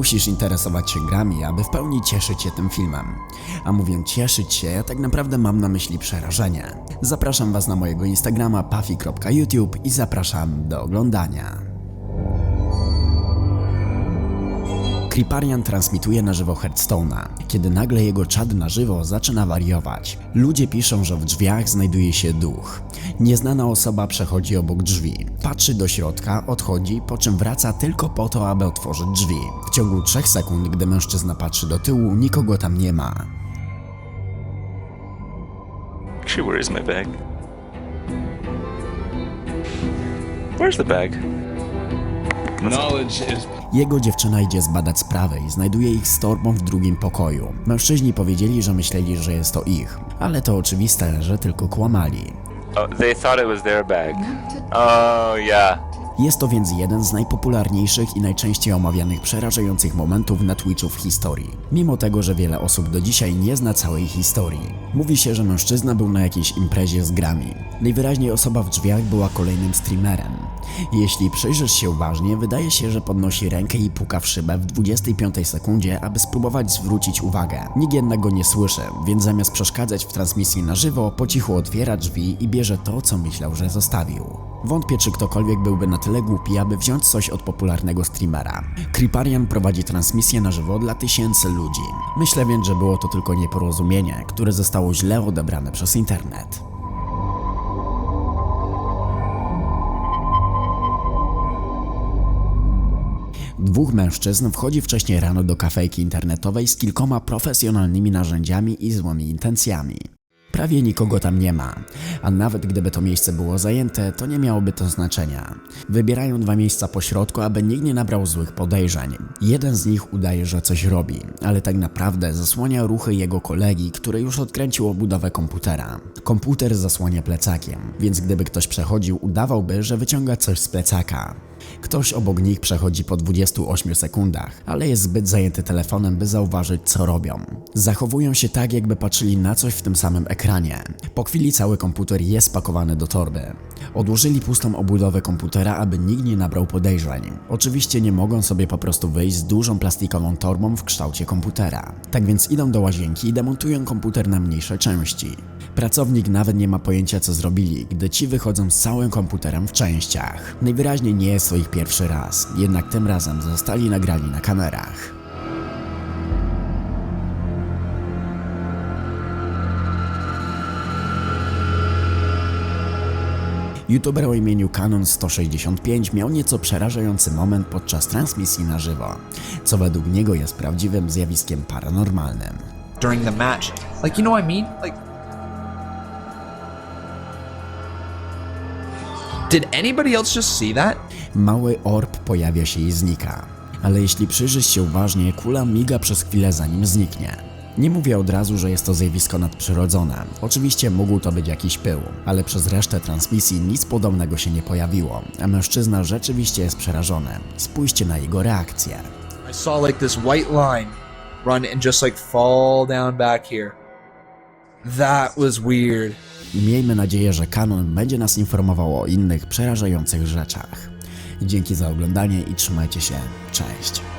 musisz interesować się grami, aby w pełni cieszyć się tym filmem. A mówiąc cieszyć się, ja tak naprawdę mam na myśli przerażenie. Zapraszam Was na mojego Instagrama puffy.youtube i zapraszam do oglądania. Kriparian transmituje na żywo Hearthstone'a, kiedy nagle jego czad na żywo zaczyna wariować. Ludzie piszą, że w drzwiach znajduje się duch. Nieznana osoba przechodzi obok drzwi, patrzy do środka, odchodzi, po czym wraca tylko po to, aby otworzyć drzwi. W ciągu 3 sekund, gdy mężczyzna patrzy do tyłu, nikogo tam nie ma. Actually, where is my bag? Where's the bag? Knowledge is Jego dziewczyna idzie zbadać sprawę i znajduje ich z torbą w drugim pokoju. Mężczyźni powiedzieli, że myśleli, że jest to ich, ale to oczywiste, że tylko kłamali. Oh, they thought it was their bag. Oh, yeah. Jest to więc jeden z najpopularniejszych i najczęściej omawianych przerażających momentów na Twitchu w historii. Mimo tego, że wiele osób do dzisiaj nie zna całej historii. Mówi się, że mężczyzna był na jakiejś imprezie z grami. Najwyraźniej osoba w drzwiach była kolejnym streamerem. Jeśli przyjrzysz się uważnie, wydaje się, że podnosi rękę i puka w szybę w 25 sekundzie, aby spróbować zwrócić uwagę. Nikt jednak go nie słyszy, więc zamiast przeszkadzać w transmisji na żywo, po cichu otwiera drzwi i bierze to, co myślał, że zostawił. Wątpię, czy ktokolwiek byłby na tyle głupi, aby wziąć coś od popularnego streamera. Kriparian prowadzi transmisję na żywo dla tysięcy ludzi. Myślę więc, że było to tylko nieporozumienie, które zostało źle odebrane przez internet. Dwóch mężczyzn wchodzi wcześniej rano do kafejki internetowej z kilkoma profesjonalnymi narzędziami i złymi intencjami. Prawie nikogo tam nie ma, a nawet gdyby to miejsce było zajęte, to nie miałoby to znaczenia. Wybierają dwa miejsca po środku, aby nikt nie nabrał złych podejrzeń. Jeden z nich udaje, że coś robi, ale tak naprawdę zasłania ruchy jego kolegi, który już odkręcił obudowę komputera. Komputer zasłania plecakiem, więc gdyby ktoś przechodził, udawałby, że wyciąga coś z plecaka. Ktoś obok nich przechodzi po 28 sekundach, ale jest zbyt zajęty telefonem, by zauważyć, co robią. Zachowują się tak, jakby patrzyli na coś w tym samym ekranie. Po chwili cały komputer jest spakowany do torby. Odłożyli pustą obudowę komputera, aby nikt nie nabrał podejrzeń. Oczywiście nie mogą sobie po prostu wyjść z dużą plastikową torbą w kształcie komputera. Tak więc idą do łazienki i demontują komputer na mniejsze części. Pracownik nawet nie ma pojęcia co zrobili, gdy ci wychodzą z całym komputerem w częściach. Najwyraźniej nie jest to ich pierwszy raz, jednak tym razem zostali nagrani na kamerach. YouTuber o imieniu Canon165 miał nieco przerażający moment podczas transmisji na żywo, co według niego jest prawdziwym zjawiskiem paranormalnym. during the match. Like, you know what I mean? Like, did anybody else just see that? Mały orb pojawia się i znika. Ale jeśli przyjrzysz się uważnie, kula miga przez chwilę zanim zniknie. Nie mówię od razu, że jest to zjawisko nadprzyrodzone. Oczywiście mógł to być jakiś pył, ale przez resztę transmisji nic podobnego się nie pojawiło, a mężczyzna rzeczywiście jest przerażony. Spójrzcie na jego reakcję. I saw like this white line run and just like fall down back here. That was weird. I miejmy nadzieję, że Canon będzie nas informował o innych przerażających rzeczach. Dzięki za oglądanie i trzymajcie się. Cześć.